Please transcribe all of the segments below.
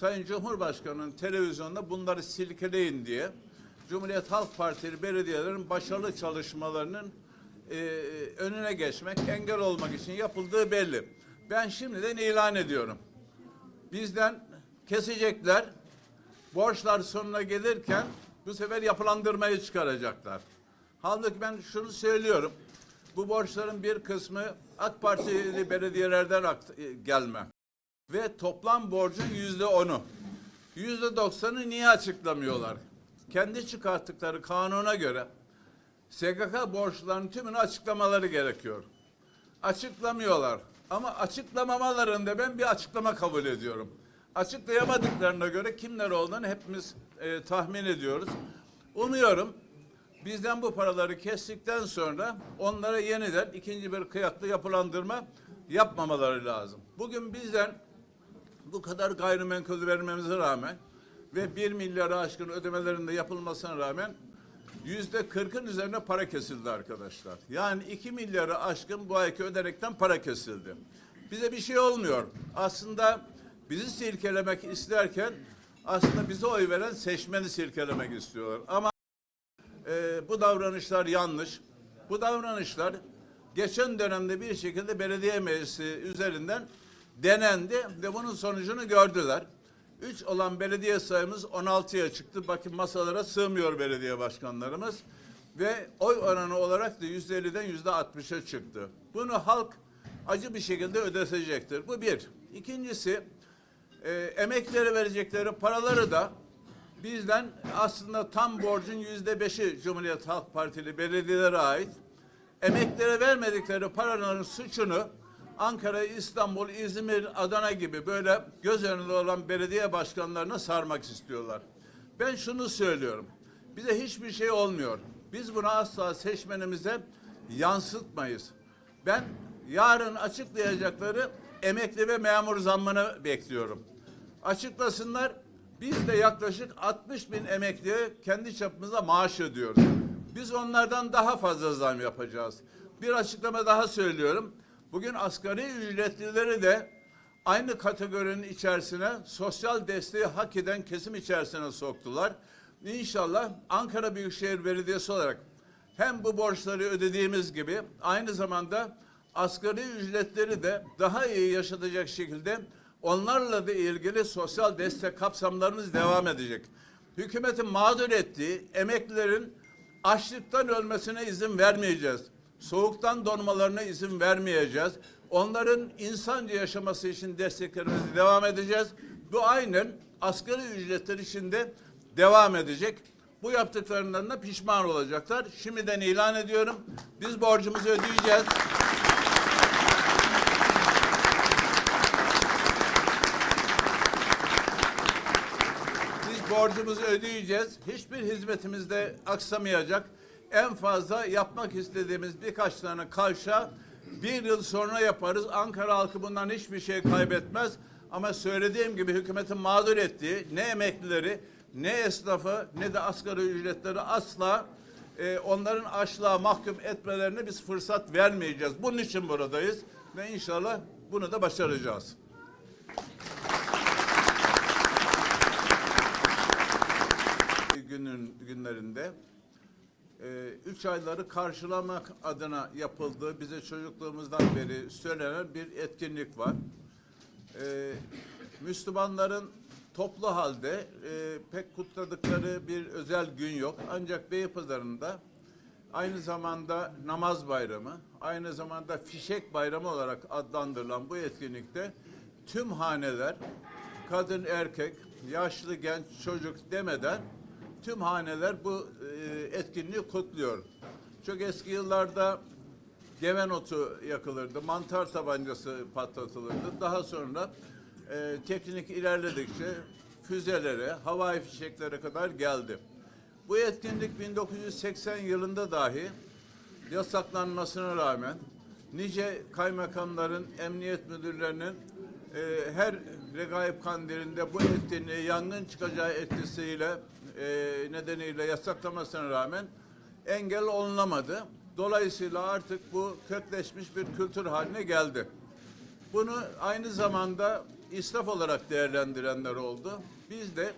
Sayın Cumhurbaşkanı'nın televizyonda bunları silkeleyin diye Cumhuriyet Halk Partili belediyelerin başarılı çalışmalarının e, önüne geçmek, engel olmak için yapıldığı belli. Ben şimdiden ilan ediyorum. Bizden kesecekler. Borçlar sonuna gelirken bu sefer yapılandırmayı çıkaracaklar. Halbuki ben şunu söylüyorum. Bu borçların bir kısmı AK Partili belediyelerden e, gelme. Ve toplam borcun yüzde onu. Yüzde doksanı niye açıklamıyorlar? Kendi çıkarttıkları kanuna göre SGK borçlarının tümünü açıklamaları gerekiyor. Açıklamıyorlar. Ama açıklamamalarında ben bir açıklama kabul ediyorum. Açıklayamadıklarına göre kimler olduğunu hepimiz e, tahmin ediyoruz. Umuyorum bizden bu paraları kestikten sonra onlara yeniden ikinci bir kıyaklı yapılandırma yapmamaları lazım. Bugün bizden bu kadar gayrimenkul vermemize rağmen ve bir milyara aşkın ödemelerinde yapılmasına rağmen yüzde kırkın üzerine para kesildi arkadaşlar. Yani iki milyara aşkın bu ayki ödenekten para kesildi. Bize bir şey olmuyor. Aslında bizi silkelemek isterken aslında bize oy veren seçmeni silkelemek istiyorlar. Ama e, bu davranışlar yanlış. Bu davranışlar geçen dönemde bir şekilde belediye meclisi üzerinden denendi ve bunun sonucunu gördüler. Üç olan belediye sayımız 16'ya çıktı. Bakın masalara sığmıyor belediye başkanlarımız. Ve oy oranı olarak da yüzde 50'den yüzde 60'a çıktı. Bunu halk acı bir şekilde ödetecektir. Bu bir. İkincisi e, emeklere verecekleri paraları da bizden aslında tam borcun yüzde beşi Cumhuriyet Halk Partili belediyelere ait. Emeklere vermedikleri paraların suçunu Ankara, İstanbul, İzmir, Adana gibi böyle göz önünde olan belediye başkanlarına sarmak istiyorlar. Ben şunu söylüyorum. Bize hiçbir şey olmuyor. Biz bunu asla seçmenimize yansıtmayız. Ben yarın açıklayacakları emekli ve memur zammını bekliyorum. Açıklasınlar. Biz de yaklaşık 60 bin emekliye kendi çapımızda maaş ödüyoruz. Biz onlardan daha fazla zam yapacağız. Bir açıklama daha söylüyorum. Bugün asgari ücretlileri de aynı kategorinin içerisine sosyal desteği hak eden kesim içerisine soktular. İnşallah Ankara Büyükşehir Belediyesi olarak hem bu borçları ödediğimiz gibi aynı zamanda asgari ücretleri de daha iyi yaşatacak şekilde onlarla da ilgili sosyal destek kapsamlarımız devam edecek. Hükümetin mağdur ettiği emeklilerin açlıktan ölmesine izin vermeyeceğiz. Soğuktan donmalarına izin vermeyeceğiz. Onların insanca yaşaması için desteklerimizi devam edeceğiz. Bu aynen asgari ücretler için de devam edecek. Bu yaptıklarından da pişman olacaklar. Şimdiden ilan ediyorum. Biz borcumuzu ödeyeceğiz. Biz borcumuzu ödeyeceğiz. Hiçbir hizmetimiz de aksamayacak. En fazla yapmak istediğimiz birkaç tane kavşa bir yıl sonra yaparız. Ankara halkı bundan hiçbir şey kaybetmez. Ama söylediğim gibi hükümetin mağdur ettiği ne emeklileri, ne esnafı, ne de asgari ücretleri asla e, onların açlığa mahkum etmelerine biz fırsat vermeyeceğiz. Bunun için buradayız ve inşallah bunu da başaracağız. günün günlerinde e, üç ayları karşılamak adına yapıldığı bize çocukluğumuzdan beri söylenen bir etkinlik var. E, Müslümanların toplu halde e, pek kutladıkları bir özel gün yok. Ancak Beypazarı'nda aynı zamanda namaz bayramı, aynı zamanda fişek bayramı olarak adlandırılan bu etkinlikte tüm haneler, kadın, erkek, yaşlı, genç, çocuk demeden tüm haneler bu e, etkinliği kutluyor. Çok eski yıllarda geven otu yakılırdı, mantar tabancası patlatılırdı. Daha sonra e, teknik ilerledikçe füzelere, havai fişeklere kadar geldi. Bu etkinlik 1980 yılında dahi yasaklanmasına rağmen nice kaymakamların, emniyet müdürlerinin e, her regaip kandilinde bu etkinliği yangın çıkacağı etkisiyle e, nedeniyle yasaklamasına rağmen engel olunamadı. Dolayısıyla artık bu kökleşmiş bir kültür haline geldi. Bunu aynı zamanda israf olarak değerlendirenler oldu. Biz de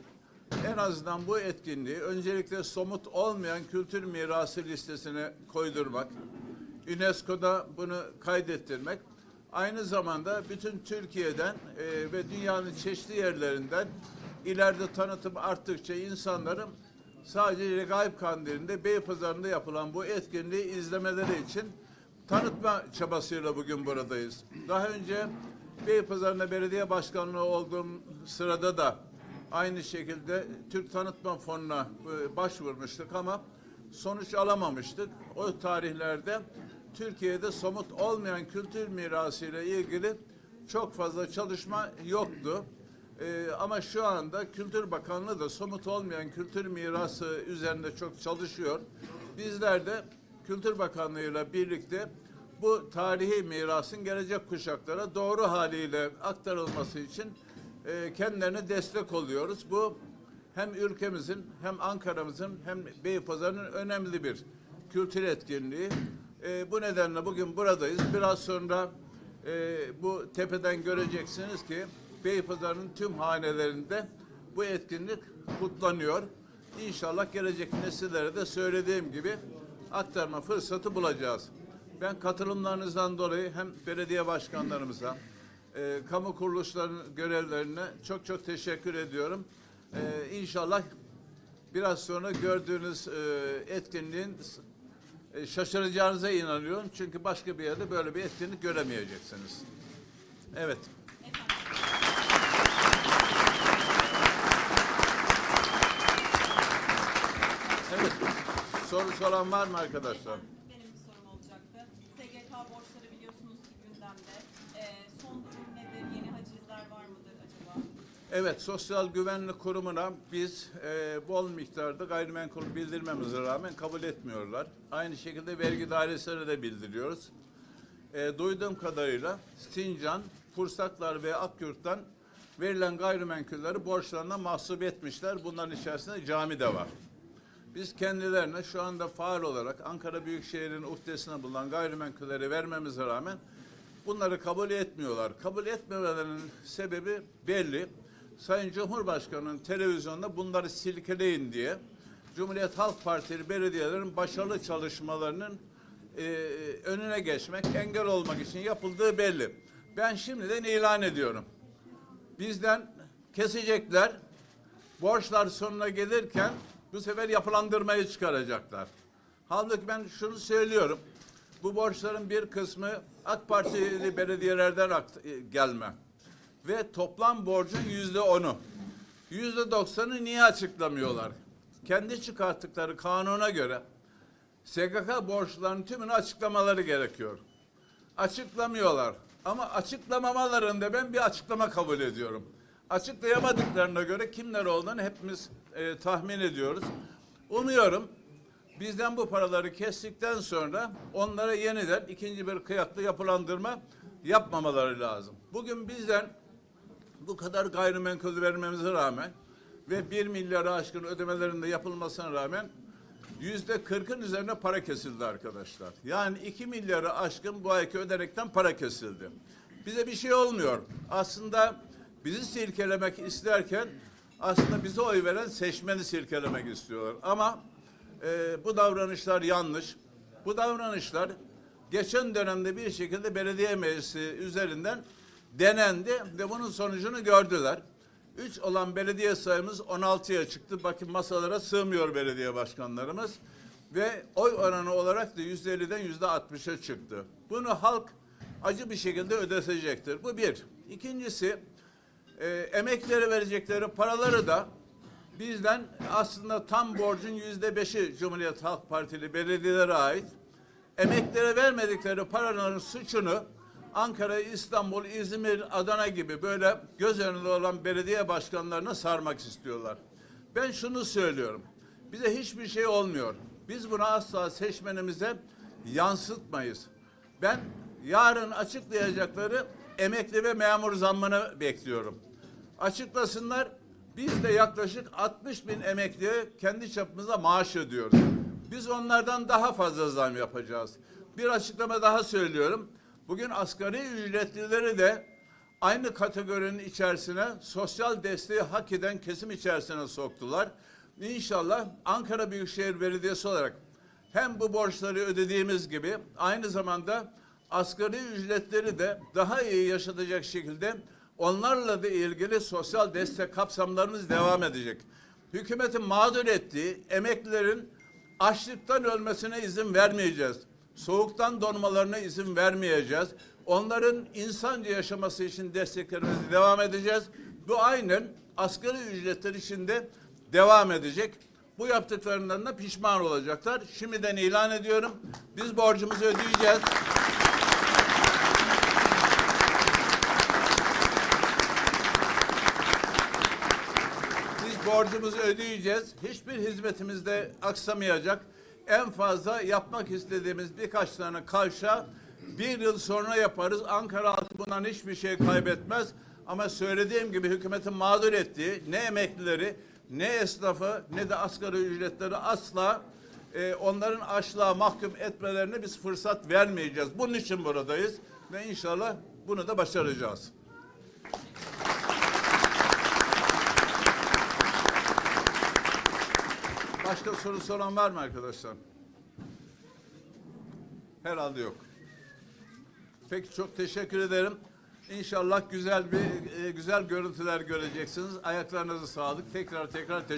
en azından bu etkinliği öncelikle somut olmayan kültür mirası listesine koydurmak, UNESCO'da bunu kaydettirmek, aynı zamanda bütün Türkiye'den e, ve dünyanın çeşitli yerlerinden ileride tanıtım arttıkça insanların sadece Regaip Kandili'nde Beypazarı'nda yapılan bu etkinliği izlemeleri için tanıtma çabasıyla bugün buradayız. Daha önce Beypazarı'nda belediye başkanlığı olduğum sırada da aynı şekilde Türk Tanıtma Fonu'na e, başvurmuştuk ama sonuç alamamıştık. O tarihlerde Türkiye'de somut olmayan kültür mirası ile ilgili çok fazla çalışma yoktu. Ee, ama şu anda Kültür Bakanlığı da somut olmayan kültür mirası üzerinde çok çalışıyor. Bizler de Kültür Bakanlığı ile birlikte bu tarihi mirasın gelecek kuşaklara doğru haliyle aktarılması için e, kendilerine destek oluyoruz. Bu hem ülkemizin hem Ankara'mızın hem Beypazarı'nın önemli bir kültür etkinliği. E, bu nedenle bugün buradayız. Biraz sonra e, bu tepeden göreceksiniz ki Beypazarı'nın tüm hanelerinde bu etkinlik kutlanıyor. İnşallah gelecek nesillere de söylediğim gibi aktarma fırsatı bulacağız. Ben katılımlarınızdan dolayı hem belediye başkanlarımıza, e, kamu kuruluşlarının görevlerine çok çok teşekkür ediyorum. E, inşallah biraz sonra gördüğünüz e, etkinliğin e, şaşıracağınıza inanıyorum. Çünkü başka bir yerde böyle bir etkinlik göremeyeceksiniz. Evet. Soru soran var mı arkadaşlar? Benim bir sorum olacaktı. SGK borçları biliyorsunuz ki gündemde. Ee, son durum nedir? Yeni hacizler var mıdır acaba? Evet, Sosyal Güvenlik Kurumu'na biz e, bol miktarda gayrimenkul bildirmemize rağmen kabul etmiyorlar. Aynı şekilde vergi dairesine de bildiriyoruz. E, duyduğum kadarıyla Sincan, Pursaklar ve Akyurt'tan verilen gayrimenkulleri borçlarına mahsup etmişler. Bunların içerisinde cami de var. Biz kendilerine şu anda faal olarak Ankara Büyükşehir'in uhdesine bulunan gayrimenkulleri vermemize rağmen bunları kabul etmiyorlar. Kabul etmemelerinin sebebi belli. Sayın Cumhurbaşkanı'nın televizyonda bunları silkeleyin diye Cumhuriyet Halk Partili belediyelerin başarılı çalışmalarının e, önüne geçmek, engel olmak için yapıldığı belli. Ben şimdiden ilan ediyorum. Bizden kesecekler, borçlar sonuna gelirken bu sefer yapılandırmayı çıkaracaklar. Halbuki ben şunu söylüyorum. Bu borçların bir kısmı AK Partili belediyelerden e, gelme. Ve toplam borcun yüzde onu. Yüzde doksanı niye açıklamıyorlar? Kendi çıkarttıkları kanuna göre SGK borçlarının tümünü açıklamaları gerekiyor. Açıklamıyorlar. Ama açıklamamalarında ben bir açıklama kabul ediyorum. Açıklayamadıklarına göre kimler olduğunu hepimiz e, tahmin ediyoruz. Umuyorum bizden bu paraları kestikten sonra onlara yeniden ikinci bir kıyaklı yapılandırma yapmamaları lazım. Bugün bizden bu kadar gayrimenkul vermemize rağmen ve bir milyara aşkın ödemelerinde yapılmasına rağmen yüzde kırkın üzerine para kesildi arkadaşlar. Yani iki milyara aşkın bu ayki ödenekten para kesildi. Bize bir şey olmuyor. Aslında bizi silkelemek isterken aslında bize oy veren seçmeni silkelemek istiyorlar. Ama e, bu davranışlar yanlış. Bu davranışlar geçen dönemde bir şekilde belediye meclisi üzerinden denendi ve bunun sonucunu gördüler. Üç olan belediye sayımız 16'ya çıktı. Bakın masalara sığmıyor belediye başkanlarımız. Ve oy oranı olarak da yüzde 50'den yüzde 60'a çıktı. Bunu halk acı bir şekilde ödetecektir. Bu bir. İkincisi e, emeklere verecekleri paraları da bizden aslında tam borcun yüzde beşi Cumhuriyet Halk Partili belediyelere ait. Emeklere vermedikleri paraların suçunu Ankara, İstanbul, İzmir, Adana gibi böyle göz önünde olan belediye başkanlarına sarmak istiyorlar. Ben şunu söylüyorum. Bize hiçbir şey olmuyor. Biz bunu asla seçmenimize yansıtmayız. Ben yarın açıklayacakları emekli ve memur zammını bekliyorum. Açıklasınlar. Biz de yaklaşık 60 bin emekliye kendi çapımızda maaş ödüyoruz. Biz onlardan daha fazla zam yapacağız. Bir açıklama daha söylüyorum. Bugün asgari ücretlileri de aynı kategorinin içerisine sosyal desteği hak eden kesim içerisine soktular. İnşallah Ankara Büyükşehir Belediyesi olarak hem bu borçları ödediğimiz gibi aynı zamanda asgari ücretleri de daha iyi yaşatacak şekilde onlarla da ilgili sosyal destek kapsamlarımız devam edecek. Hükümetin mağdur ettiği emeklilerin açlıktan ölmesine izin vermeyeceğiz. Soğuktan donmalarına izin vermeyeceğiz. Onların insanca yaşaması için desteklerimizi devam edeceğiz. Bu aynen asgari ücretler için de devam edecek. Bu yaptıklarından da pişman olacaklar. Şimdiden ilan ediyorum. Biz borcumuzu ödeyeceğiz. Biz borcumuzu ödeyeceğiz. Hiçbir hizmetimiz de aksamayacak. En fazla yapmak istediğimiz birkaç tane kavşa bir yıl sonra yaparız. Ankara halkı bundan hiçbir şey kaybetmez. Ama söylediğim gibi hükümetin mağdur ettiği ne emeklileri, ne esnafı, ne de asgari ücretleri asla e, onların açlığa mahkum etmelerine biz fırsat vermeyeceğiz. Bunun için buradayız ve inşallah bunu da başaracağız. Başka soru soran var mı arkadaşlar? Herhalde yok. Peki çok teşekkür ederim. İnşallah güzel bir e, güzel görüntüler göreceksiniz. Ayaklarınızı sağlık. Tekrar tekrar teşekkür